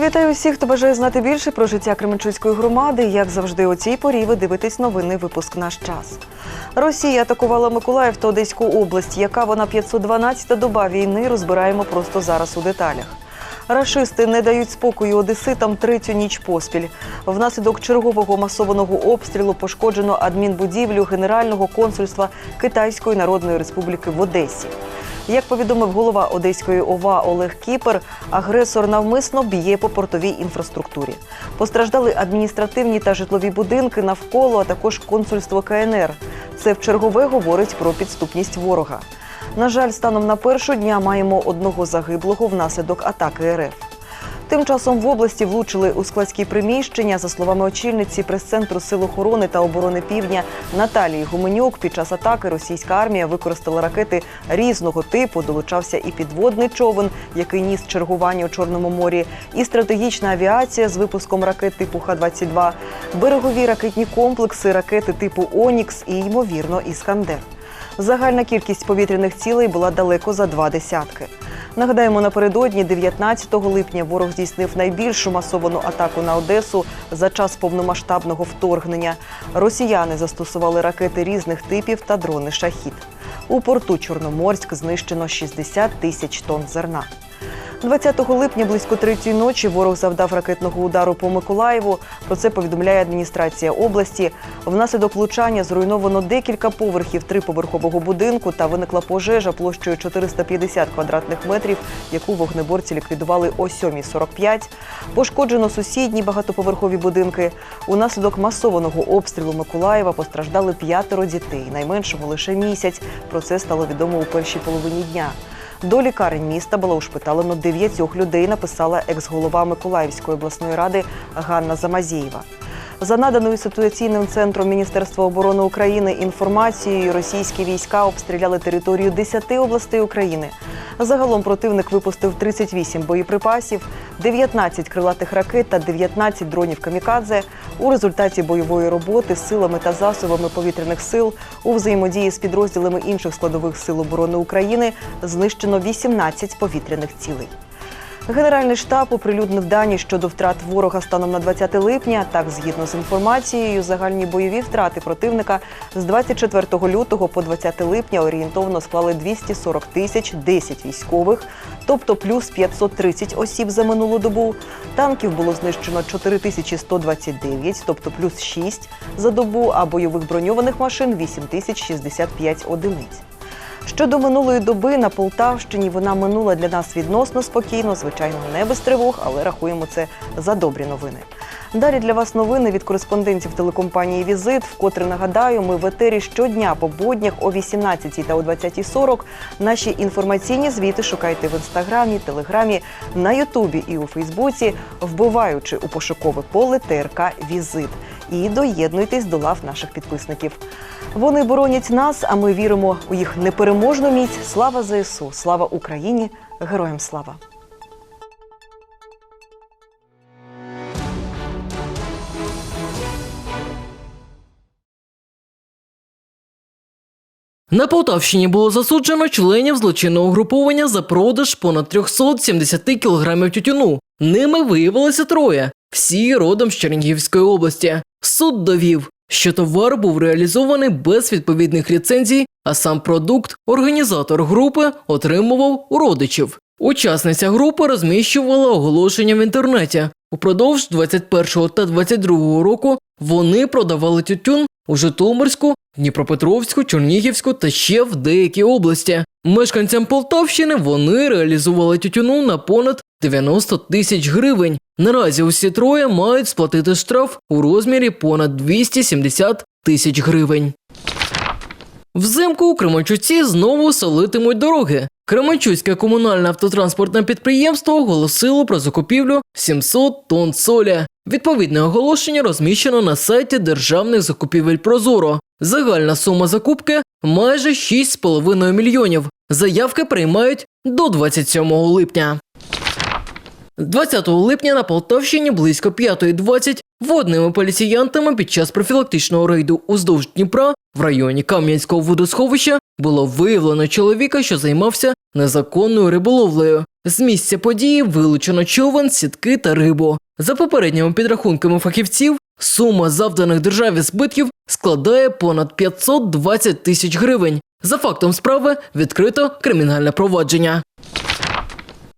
Вітаю всіх, хто бажає знати більше про життя Кременчуцької громади. Як завжди, у цій порі ви дивитесь новинний випуск наш час. Росія атакувала Миколаїв та Одеську область. Яка вона 512-та доба війни? Розбираємо просто зараз у деталях. Рашисти не дають спокою одеситам третю ніч поспіль. Внаслідок чергового масованого обстрілу пошкоджено адмінбудівлю Генерального консульства Китайської Народної Республіки в Одесі. Як повідомив голова Одеської ОВА Олег Кіпер, агресор навмисно б'є по портовій інфраструктурі. Постраждали адміністративні та житлові будинки навколо, а також консульство КНР. Це в чергове говорить про підступність ворога. На жаль, станом на першу дня маємо одного загиблого внаслідок атаки РФ. Тим часом в області влучили у складські приміщення. За словами очільниці прес-центру Сил охорони та оборони Півдня Наталії Гуменюк, під час атаки російська армія використала ракети різного типу. Долучався і підводний човен, який ніс чергування у Чорному морі, і стратегічна авіація з випуском ракет типу Х-22, берегові ракетні комплекси, ракети типу Онікс і ймовірно Іскандер. Загальна кількість повітряних цілей була далеко за два десятки. Нагадаємо, напередодні, 19 липня, ворог здійснив найбільшу масовану атаку на Одесу за час повномасштабного вторгнення. Росіяни застосували ракети різних типів та дрони шахід. У порту Чорноморськ знищено 60 тисяч тонн зерна. 20 липня близько третьої ночі ворог завдав ракетного удару по Миколаєву. Про це повідомляє адміністрація області. Внаслідок влучання зруйновано декілька поверхів триповерхового будинку та виникла пожежа площею 450 квадратних метрів, яку вогнеборці ліквідували о 7.45. Пошкоджено сусідні багатоповерхові будинки. Унаслідок масованого обстрілу Миколаєва постраждали п'ятеро дітей, найменшому лише місяць. Про це стало відомо у першій половині дня. До лікарень міста було ушпиталено дев'ятьох людей, написала екс-голова Миколаївської обласної ради Ганна Замазєєва. За наданою ситуаційним центром Міністерства оборони України інформацією, російські війська обстріляли територію 10 областей України. Загалом противник випустив 38 боєприпасів, 19 крилатих ракет та 19 дронів камікадзе. У результаті бойової роботи силами та засобами повітряних сил у взаємодії з підрозділами інших складових сил оборони України знищено 18 повітряних цілей. Генеральний штаб оприлюднив дані щодо втрат ворога станом на 20 липня. Так, згідно з інформацією, загальні бойові втрати противника з 24 лютого по 20 липня орієнтовно склали 240 тисяч 10 військових, тобто плюс 530 осіб за минулу добу. Танків було знищено 4129, тобто плюс 6 за добу, а бойових броньованих машин 8065 одиниць. Щодо минулої доби на Полтавщині вона минула для нас відносно спокійно, звичайно, не без тривог, але рахуємо це за добрі новини. Далі для вас новини від кореспондентів телекомпанії Візит. Вкотре нагадаю, ми в етері щодня по буднях о 18 та о 20.40. Наші інформаційні звіти шукайте в інстаграмі, телеграмі, на Ютубі і у Фейсбуці, вбиваючи у пошукове поле ТРК Візит. І доєднуйтесь до лав наших підписників. Вони боронять нас, а ми віримо у їх непереможну міць. Слава ЗСУ, слава Україні, героям слава! На Полтавщині було засуджено членів злочинного угруповання за продаж понад 370 кілограмів тютюну. Ними виявилося троє, всі родом з Чернігівської області. Суд довів, що товар був реалізований без відповідних ліцензій, а сам продукт організатор групи отримував у родичів. Учасниця групи розміщувала оголошення в інтернеті. Упродовж 21 та 22 року вони продавали тютюн у Житомирську, Дніпропетровську, Чернігівську та ще в деякі області. Мешканцям Полтавщини вони реалізували тютюну на понад 90 тисяч гривень. Наразі усі троє мають сплатити штраф у розмірі понад 270 тисяч гривень. Взимку у Кременчуці знову солитимуть дороги. Кременчуцьке комунальне автотранспортне підприємство оголосило про закупівлю 700 тонн солі. Відповідне оголошення розміщено на сайті державних закупівель Прозоро. Загальна сума закупки майже 6,5 мільйонів. Заявки приймають до 27 липня. 20 липня на Полтавщині близько 5.20 водними поліціянтами під час профілактичного рейду уздовж Дніпра в районі Кам'янського водосховища було виявлено чоловіка, що займався незаконною риболовлею. З місця події вилучено човен, сітки та рибу. За попередніми підрахунками фахівців, сума завданих державі збитків складає понад 520 тисяч гривень. За фактом справи відкрито кримінальне провадження.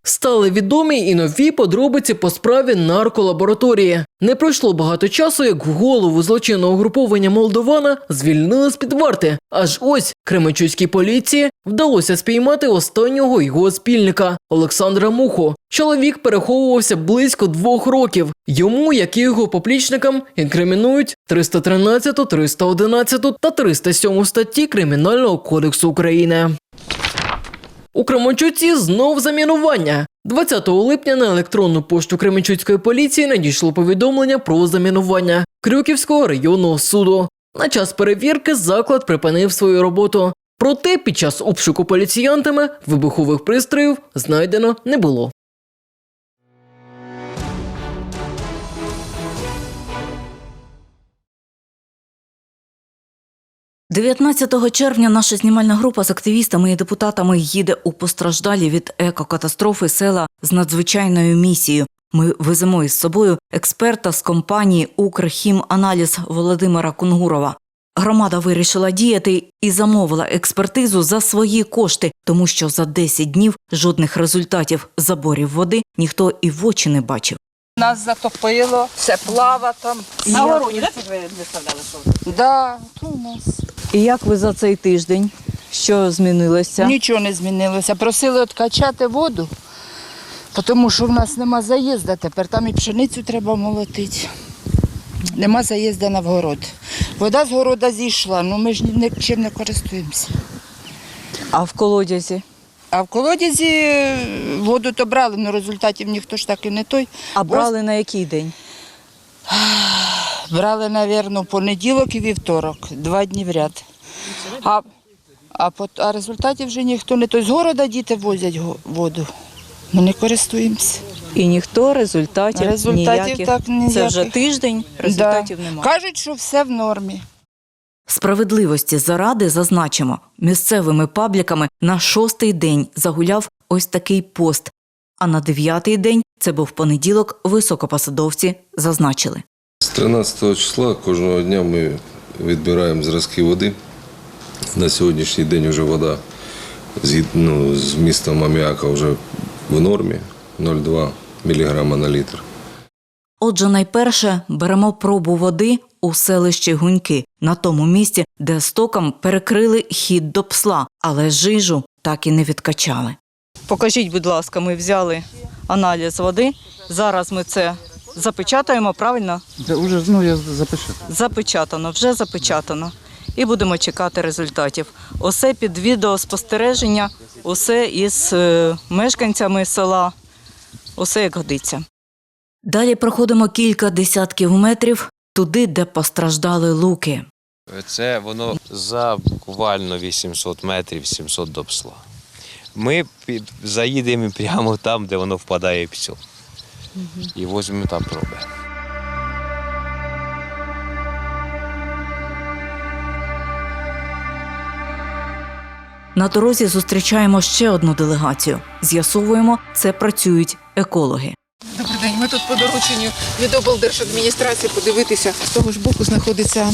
Стали відомі і нові подробиці по справі нарколабораторії. Не пройшло багато часу, як голову злочинного груповання Молдована звільнили з під варти. Аж ось Кременчуцькій поліції вдалося спіймати останнього його спільника Олександра Муху. Чоловік переховувався близько двох років. Йому, як і його поплічникам, інкримінують 313, 311 та 307 статті Кримінального кодексу України. У Кременчуці знов замінування. 20 липня на електронну пошту Кременчуцької поліції надійшло повідомлення про замінування Крюківського районного суду. На час перевірки заклад припинив свою роботу. Проте під час обшуку поліціянтами вибухових пристроїв знайдено не було. 19 червня наша знімальна група з активістами і депутатами їде у постраждалі від екокатастрофи села з надзвичайною місією. Ми веземо із собою експерта з компанії «Укрхіманаліз» Володимира Кунгурова. Громада вирішила діяти і замовила експертизу за свої кошти, тому що за 10 днів жодних результатів заборів води ніхто і в очі не бачив. Нас затопило, все плава там. На городі, так? Ви виставляли що? Да, то у нас. І як ви за цей тиждень? Що змінилося? Нічого не змінилося. Просили відкачати воду, тому що в нас нема заїзду тепер. Там і пшеницю треба молотити. Нема заїзду на вгород. Вода з города зійшла, ну ми ж нічим не користуємося. А в колодязі? А в колодязі е, воду то брали, але результатів ніхто ж так і не той. А брали на який день? Брали, мабуть, понеділок і вівторок, два дні в ряд. А, а, а результатів вже ніхто не той. З города діти возять воду. Ми не користуємося. І ніхто результатів, Результатів ніяких. так Це вже тиждень, результатів Да. немає. Кажуть, що все в нормі. Справедливості заради зазначимо, місцевими пабліками на шостий день загуляв ось такий пост. А на дев'ятий день, це був понеділок, високопосадовці зазначили. З 13 числа кожного дня ми відбираємо зразки води. На сьогоднішній день вже вода згід- ну, з містом аміака вже в нормі 0,2 мг на літр. Отже, найперше беремо пробу води у селищі Гуньки, на тому місці, де стокам перекрили хід до псла, але жижу так і не відкачали. Покажіть, будь ласка, ми взяли аналіз води. Зараз ми це запечатаємо, правильно? Це вже, ну, я запишу. Запечатано, вже запечатано. І будемо чекати результатів. Усе під відеоспостереження, усе із е, мешканцями села, усе як годиться. Далі проходимо кілька десятків метрів туди, де постраждали луки. Це воно за буквально 800 метрів, 700 до псла. Ми під, заїдемо прямо там, де воно впадає в псьо. І візьмемо там проби. На дорозі зустрічаємо ще одну делегацію. З'ясовуємо, це працюють екологи. Добрий день. Ми тут по дорученню від облдержадміністрації подивитися. З того ж боку знаходиться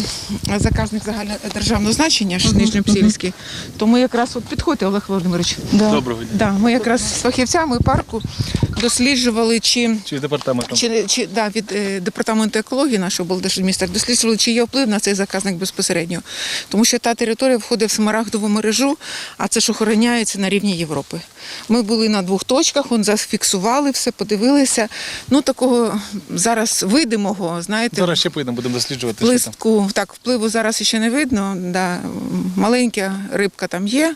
заказник загальнодержавного значення Нижньопсільський. То ми якраз от підходьте, Олег Володимирович. Доброго дня. Да, ми якраз з фахівцями парку досліджували, чи Чи департаментом? чи, чи да, від е, департаменту екології нашого облдержадміністрації досліджували, чи є вплив на цей заказник безпосередньо. Тому що та територія входить в смарагдову мережу, а це ж охороняється на рівні Європи. Ми були на двох точках, он зафіксували все, подивилися. Ну такого зараз видимого, знаєте, Зараз ще поїдемо, будемо досліджувати. листку, так, впливу зараз ще не видно. Да, маленька рибка там є.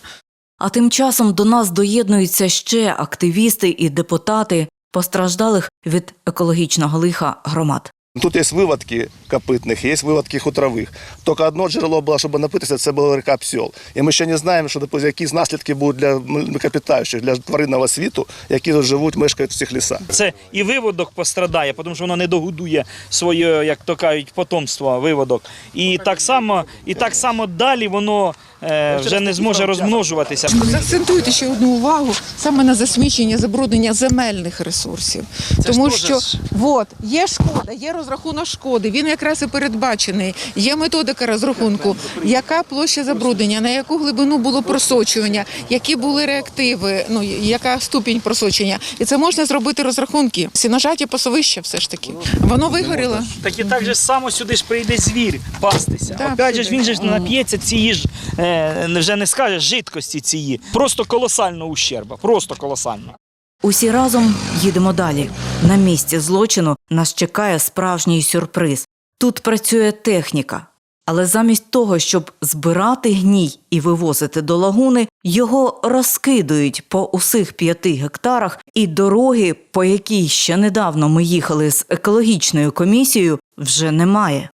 А тим часом до нас доєднуються ще активісти і депутати постраждалих від екологічного лиха громад. Тут є виводки копитних, є виводки хутрових. Тільки одне джерело було, щоб напитися, це була река Псьол. І ми ще не знаємо, що допустим, які наслідки будуть для млекопитаючих, для тваринного світу, які тут живуть, мешкають в цих лісах. Це і виводок пострадає, тому що воно не догодує своє, як то кажуть, потомство, виводок. І так само, і так само далі воно е, вже не зможе розмножуватися. Заакцентуйте ще одну увагу саме на засмічення забруднення земельних ресурсів. Тому що от, є шкода, є розрахунок шкоди. Він якраз і передбачений. Є методика розрахунку, яка площа забруднення, на яку глибину було просочування, які були реактиви, ну яка ступінь просочення. І це можна зробити розрахунки. Сіножаті пасовище все ж таки. Воно вигоріло. Так і так же само сюди ж прийде звір пастися. Так, Опять же ж він же нап'ється цієї ж, е, вже не скажеш, жидкості цієї. Просто колосального ущерба, просто колосально. Усі разом їдемо далі. На місці злочину нас чекає справжній сюрприз. Тут працює техніка. Але замість того, щоб збирати гній і вивозити до лагуни, його розкидують по усіх п'яти гектарах, і дороги, по якій ще недавно ми їхали з екологічною комісією, вже немає.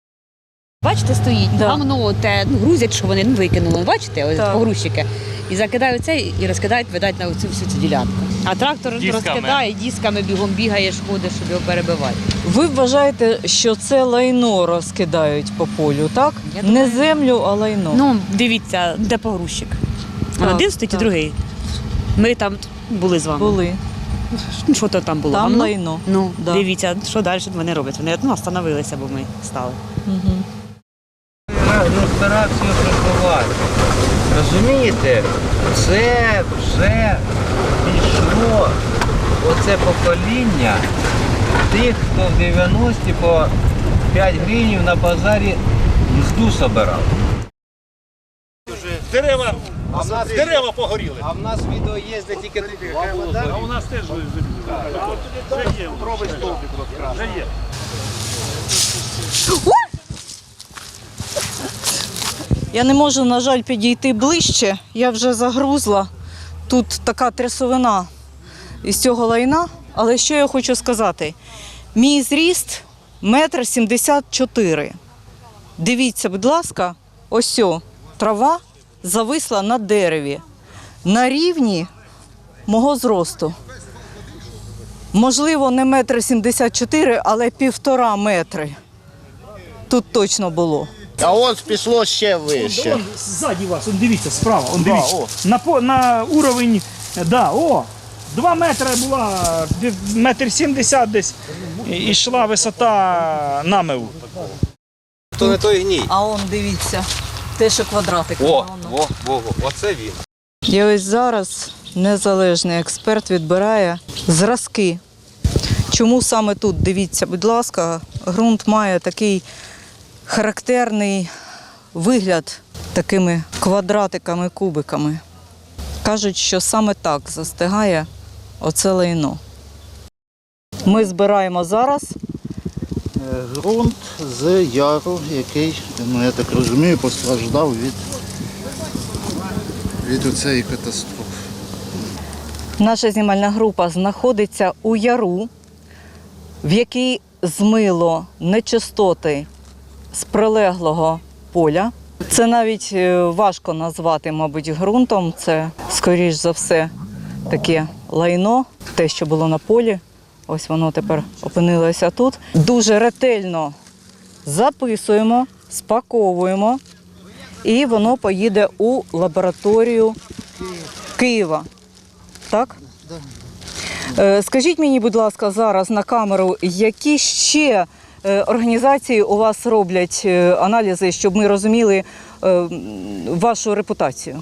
Бачите, стоїть Да. гамно, те ну, грузять, що вони ну, викинули. Бачите, ось погрузчики. І закидають це і розкидають, видать на цю всю цю ділянку. А трактор розкидає, дисками бігом бігає, шкоди, щоб його перебивати. Ви вважаєте, що це лайно розкидають по полю, так? Я думаю- Не землю, а лайно. Ну, дивіться, де погрузчик. Так, Один стоїть, так. і другий. Ми там були з вами. були. Ну, Що то там було? Там Гамно? лайно. Ну, Да. дивіться, що далі вони роблять. Вони ну, остановилися, бо ми стали. Угу. Ну, старався приховати. Розумієте, це вже пішло оце покоління тих, хто в 90-ті по 5 гривень на базарі мзду собирав. Дерева, дерева погоріли. А в нас відео є, де тільки два А у нас теж вже є. Пробуй стовпик розкрасти. Вже є. Я не можу, на жаль, підійти ближче. Я вже загрузла. Тут така трясовина із цього лайна. Але що я хочу сказати? Мій зріст метр сімдесят чотири. Дивіться, будь ласка, ось о, трава зависла на дереві на рівні мого зросту. Можливо, не метр сімдесят чотири, але півтора метри. Тут точно було. А от пішло ще вище. Он ззаді вас, он дивіться, справа, он дивіться. на, по- на уровень, да, о, два метри була, метр сімдесят десь, і йшла висота намиву. То не той гній. А он дивіться, теж і квадратик. О, о, о, оце він. І ось зараз незалежний експерт відбирає зразки. Чому саме тут? Дивіться, будь ласка, ґрунт має такий характерний вигляд такими квадратиками, кубиками. Кажуть, що саме так застигає оце лайно. Ми збираємо зараз Ґрунт з яру, який, ну я так розумію, постраждав від, від оцеї катастрофи. Наша знімальна група знаходиться у яру, в який змило нечистоти з прилеглого поля. Це навіть е, важко назвати, мабуть, ґрунтом. Це, скоріш за все, таке лайно, те, що було на полі. Ось воно тепер опинилося тут. Дуже ретельно записуємо, спаковуємо, і воно поїде у лабораторію Києва. Так? Е, Скажіть мені, будь ласка, зараз на камеру, які ще організації у вас роблять е, аналізи, щоб ми розуміли е, вашу репутацію?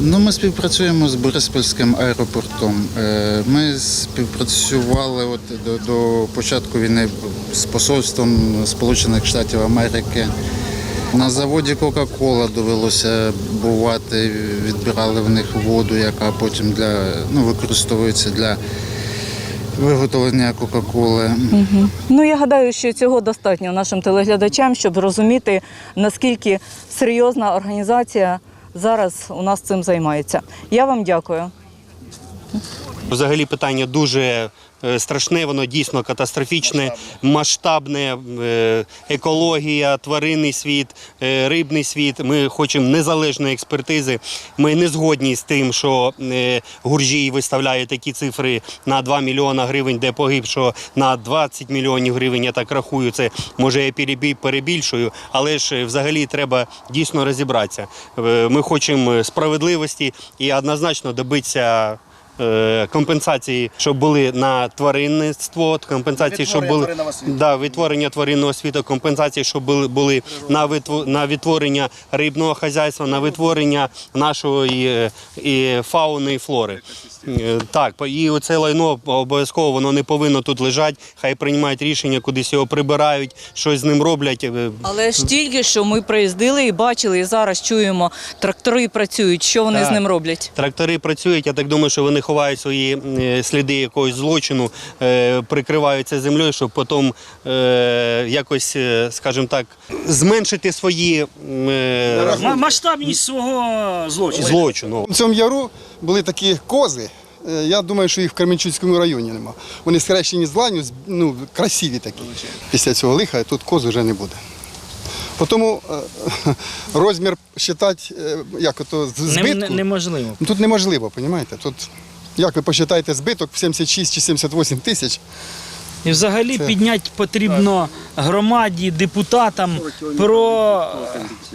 Ну, ми співпрацюємо з Бориспільським аеропортом. Е, Ми співпрацювали от до, до початку війни з посольством Сполучених Штатів Америки. На заводі Кока-Кола довелося бувати, відбирали в них воду, яка потім для, ну, використовується для виготовлення Кока-Коли. Ну я гадаю, що цього достатньо нашим телеглядачам, щоб розуміти, наскільки серйозна організація зараз у нас цим займається. Я вам дякую. Взагалі питання дуже страшне, воно дійсно катастрофічне, масштабне, е, екологія, тваринний світ, е, рибний світ. Ми хочемо незалежної експертизи. Ми не згодні з тим, що е, Гуржій виставляє такі цифри на 2 мільйона гривень, де погиб, що на 20 мільйонів гривень, я так рахую, це може я перебільшую, але ж е, взагалі треба дійсно розібратися. Е, Ми хочемо справедливості і однозначно добитися. Е, Компенсації, щоб були на тваринництво, компенсації, щоб були да, відтворення тваринного світу, компенсації, щоб були, були на на відтворення рибного хазяйства, на відтворення нашої і, і фауни і флори. Е, Так, і оце лайно обов'язково воно не повинно тут лежати. Хай приймають рішення, кудись його прибирають, щось з ним роблять. Е, Але ж тільки що ми приїздили і бачили, і зараз чуємо, трактори працюють. Що вони Так. з ним роблять? Трактори працюють. Я так думаю, що вони ховають свої е, сліди якогось злочину, прикриваються землею, щоб потім якось, скажімо так, зменшити свої Масштабність свого злочину. злочину. У цьому яру були такі кози. е, Я думаю, що їх в Кременчуцькому районі нема. Вони скрещені з ланю, ну, красиві такі. Після цього лиха тут коз вже не буде. Тому е, розмір вважати, як ото з- Не- збитку, неможливо. ну, тут неможливо, розумієте? Тут, як ви посчитаєте збиток в 76 чи 78 тисяч, І взагалі Це- підняти потрібно громаді, депутатам про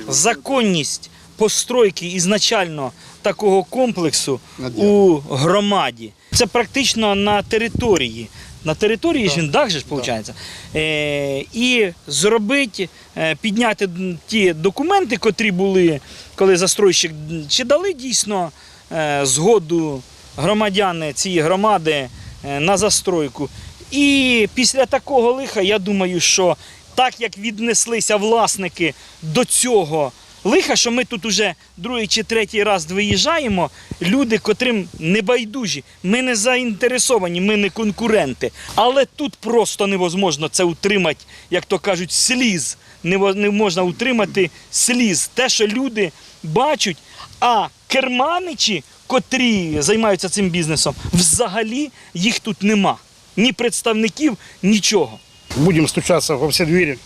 законність постройки ізначально такого комплексу у громаді. Це практично на території. На території ж він дах же ж виходить. Е, і зробити, е, підняти ті документи, котрі були, коли застройщик, чи дали дійсно е, згоду громадяни цієї громади е, на застройку. І після такого лиха, я думаю, що так як віднеслися власники до цього лиха, що ми тут уже другий чи третій раз виїжджаємо, люди, котрим не байдужі, ми не заінтересовані, ми не конкуренти. Але тут просто невозможно це утримати, як то кажуть, сліз. Не можна утримати сліз. Те, що люди бачать, а керманичі, котрі займаються цим бізнесом, взагалі їх тут нема. Ні представників, нічого. Будем стучаться во все двери.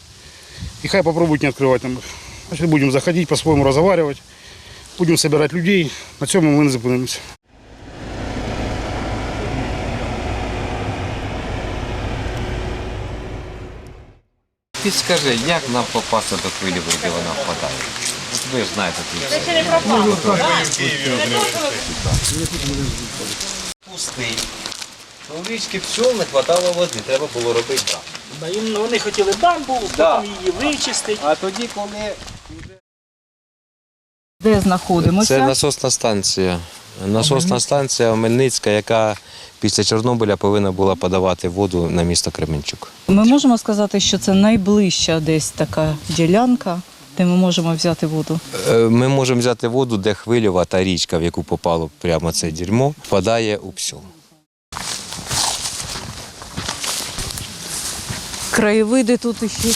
И хай попробуют не нам их. Значит, будем заходить, по-своему разговаривать. Будем собирать людей. На цьому ми не зупинимося. Підскажи, як нам попасти до хвилі, де вона впадає? От Ви ж знаєте тут. Пустий. У річки пчол не вистачало води, треба було робити там. Да, їм Вони хотіли дамбу, Да. потім її вичистити. А тоді, коли Де знаходимося? Це насосна станція. Насосна станція Мельницька, яка після Чорнобиля повинна була подавати воду на місто Кременчук. Ми можемо сказати, що це найближча десь така ділянка, де ми можемо взяти воду. Е, Ми можемо взяти воду, де хвильова та річка, в яку попало прямо це дерьмо, впадає у псьол. Краєвиди тут іще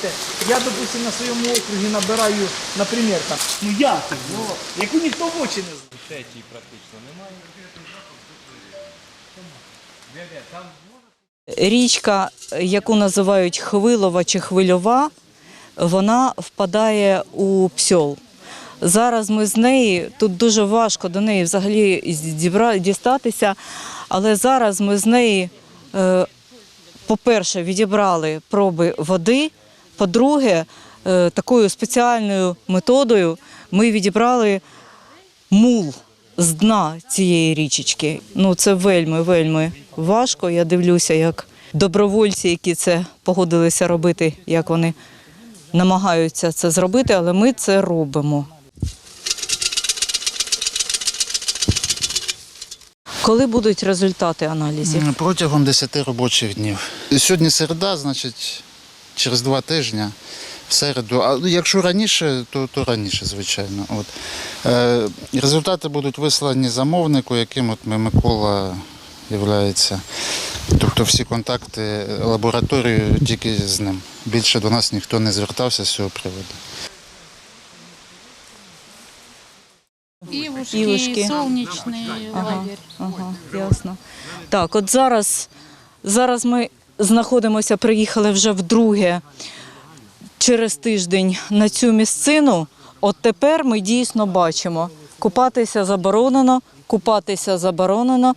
Знаєте, я, допустим, на своєму округі набираю, наприклад, там, ну як, ну, яку ніхто в очі не знає. Річка, яку називають Хвилова чи Хвильова, вона впадає у псьол. Зараз ми з неї, тут дуже важко до неї взагалі дістатися, але зараз ми з неї, е, по-перше, відібрали проби води, по-друге, е, такою спеціальною методою ми відібрали мул з дна цієї річечки. Ну це вельми, вельми важко. Я дивлюся, як добровольці, які це погодилися робити, як вони намагаються це зробити, але ми це робимо. Коли будуть результати аналізів? Протягом 10 робочих днів. Сьогодні середа, значить, через два тижні. В середу, а якщо раніше, то, то раніше, звичайно. От. Е, результати будуть вислані замовнику, яким от ми- Микола є. Тобто всі контакти лабораторії тільки з ним. Більше до нас ніхто не звертався з цього приводу. Ілушки. сонячний Ага. лагерь. Ага, ясно. Так, от зараз, зараз ми знаходимося, приїхали вже вдруге через тиждень на цю місцину. От тепер ми дійсно бачимо, купатися заборонено, купатися заборонено.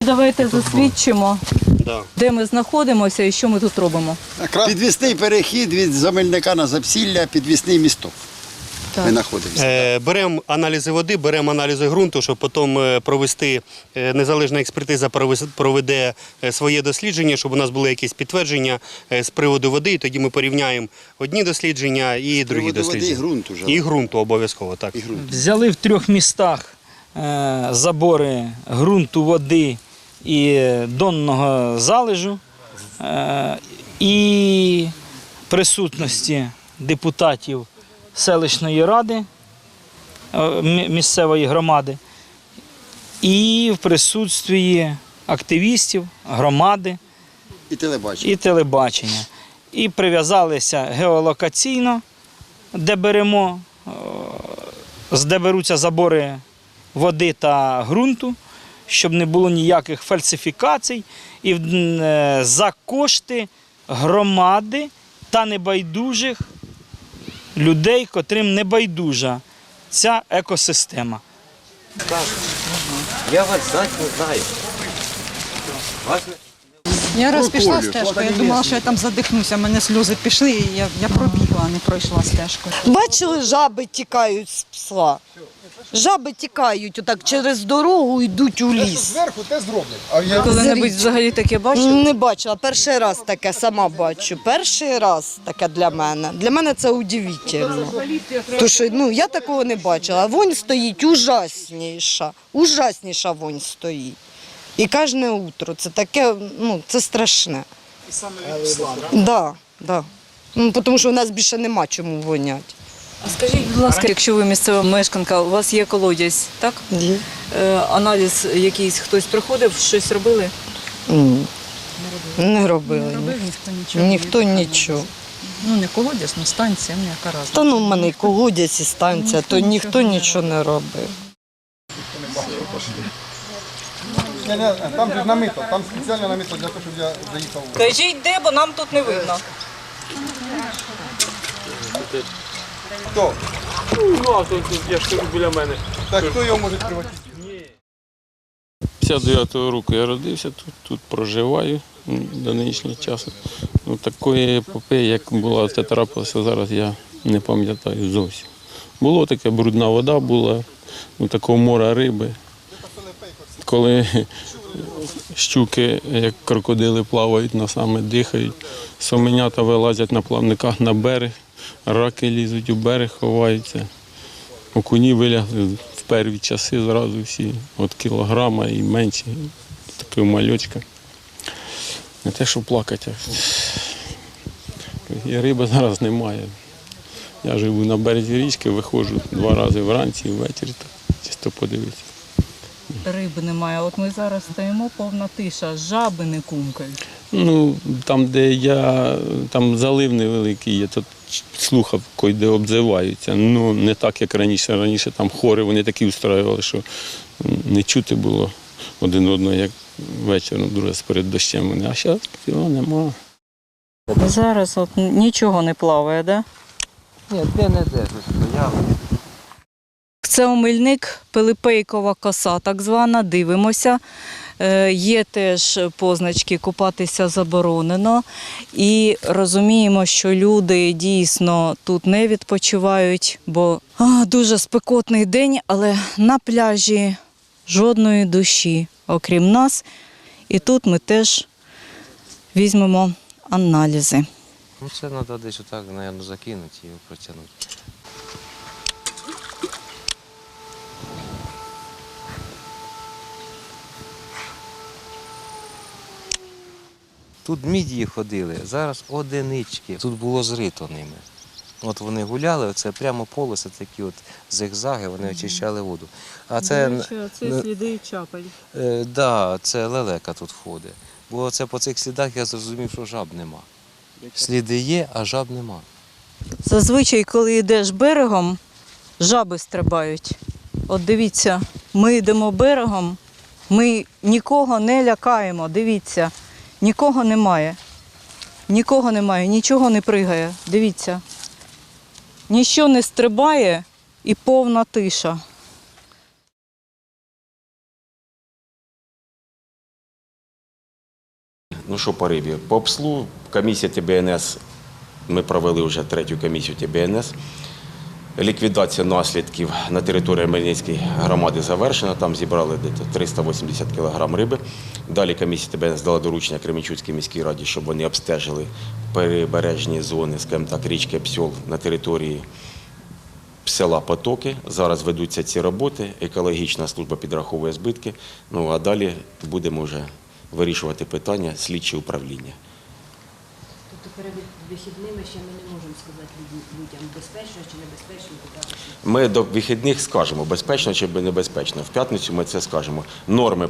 Давайте засвідчимо, де ми знаходимося і що ми тут робимо. Підвісний перехід від Замельника на Запсілля, підвісний місток. Ми знаходимося. Е, Беремо аналізи води, беремо аналізи ґрунту, щоб потім е, провести е, незалежна експертиза проведе своє дослідження, щоб у нас були якісь підтвердження з приводу води. І тоді ми порівняємо одні дослідження і другі приводу води дослідження. і ґрунту вже. І ґрунту обов'язково, так. Взяли в трьох містах забори ґрунту, води і донного залежу і присутності депутатів селищної ради е, місцевої громади і в присутствії активістів громади І телебачення. і телебачення. І прив'язалися геолокаційно, де беремо, е, де беруться забори води та ґрунту, щоб не було ніяких фальсифікацій, і е, за кошти громади та небайдужих людей, котрим не байдужа ця екосистема. Я вас знати не знаю. Я раз пішла стежкою, я думала, що я там задихнуся, мене сльози пішли, і я, я пробігла, а не пройшла стежкою. Бачили, жаби тікають з псла. Жаби тікають отак через дорогу, йдуть у ліс. Зверху те зроблять. А я Коли-небудь взагалі таке бачили? Не бачила. Перший раз таке сама бачу. Перший раз таке для мене. Для мене це удивительно. Тому що ну, я такого не бачила. Вонь стоїть ужасніша. Ужасніша вонь стоїть. І кожне утро. Це таке, ну, це страшне. Да, да. Ну, тому що у нас більше нема чому воняти. А Скажіть, будь ласка, якщо ви місцева мешканка, у вас є колодязь, так? Е, аналіз якийсь хтось приходив, щось робили? Ні. Не робили. Не робив ніхто нічого. Ніхто нічого. Ну, не колодязь, ну станція, ну яка раз. Та ну в мене і колодязь і станція, то ніхто нічого не робив. Ні, ні, там же намито, там спеціально намито для того, щоб я заїхав. Кажіть, де, бо нам тут не видно. Хто? Ну, я ж кажу біля мене. Так хто його може приватизувати? 59-го року я родився тут, тут проживаю до нинішнього часу. Ну, такої епопеї, як була це трапилося зараз, я не пам'ятаю зовсім. Було таке, брудна вода була, ну, такого мора риби. Коли щуки, як крокодили, плавають носами, дихають, соменята вилазять на плавниках на берег, раки лізуть у берег, ховаються. Окуні вилягли в перві часи зразу всі, от кілограма і менше, така мальочка. Не те, що плакати. І риби зараз немає. Я живу на березі річки, виходжу два рази вранці і ввечері, чисто подивитися. Риби немає. От ми зараз стоїмо, повна тиша, жаби не кумкають. Ну, там, де я, там залив невеликий є, то слухав, де обзиваються. Ну, не так, як раніше. Раніше там хори, вони такі устраювали, що не чути було один одного, як вечором, друге перед дощем. вони. А зараз цього нема. Зараз от нічого не плаває, да? Ні, де не де, стояли. Це омильник Пилипейкова коса, так звана. Дивимося. Е, Є теж позначки купатися заборонено. І розуміємо, що люди дійсно тут не відпочивають, бо дуже спекотний день, але на пляжі жодної душі, окрім нас. І тут ми теж візьмемо аналізи. Ну це треба десь отак, мабуть, закинути і протягнути. Тут мідії ходили, зараз одинички. Тут було зрито ними. От вони гуляли, це прямо полоси, такі от зигзаги, вони очищали воду. А це, це сліди чапель. е, да, це лелека тут ходить. Бо це по цих слідах я зрозумів, що жаб нема. Сліди є, а жаб нема. Зазвичай, коли йдеш берегом, жаби стрибають. От дивіться, ми йдемо берегом, ми нікого не лякаємо. Дивіться, нікого немає. Нікого немає, нічого не пригає. Дивіться. Ніщо не стрибає і повна тиша. Ну що по рибі? По ПСЛу комісія ТБНС, ми провели вже третю комісію ТБНС. Ліквідація наслідків на території Мельницької громади завершена. Там зібрали десь 380 кг риби. Далі комісія ТБНС дала доручення Кременчуцькій міській раді, щоб вони обстежили прибережні зони, скажімо так, річки Псьол на території села Потоки. Зараз ведуться ці роботи. Екологічна служба підраховує збитки. Ну а далі будемо вже вирішувати питання слідчі управління. Тобто перед вихідними ще ми не можемо сказати людям, безпечно чи небезпечно. Ми до вихідних скажемо, безпечно чи небезпечно. В п'ятницю ми це скажемо. Норми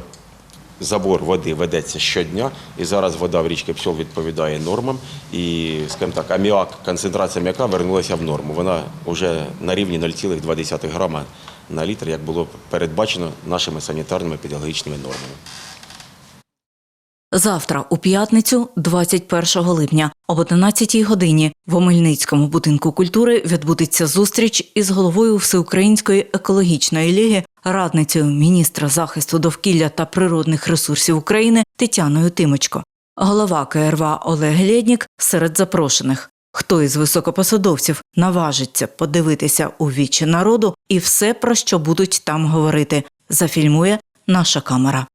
забор води ведеться щодня, і зараз вода в річці Псьол відповідає нормам. І, скажімо так, аміак, концентрація аміака вернулася в норму. Вона вже на рівні 0,2 грама на літр, як було передбачено нашими санітарними педагогічними нормами. Завтра, у п'ятницю, 21 липня, об 11 годині в Омельницькому будинку культури відбудеться зустріч із головою Всеукраїнської екологічної ліги, радницею міністра захисту довкілля та природних ресурсів України Тетяною Тимочко. Голова КРВА Олег Лєднік серед запрошених. Хто із високопосадовців наважиться подивитися у вічі народу і все, про що будуть там говорити, зафільмує наша камера.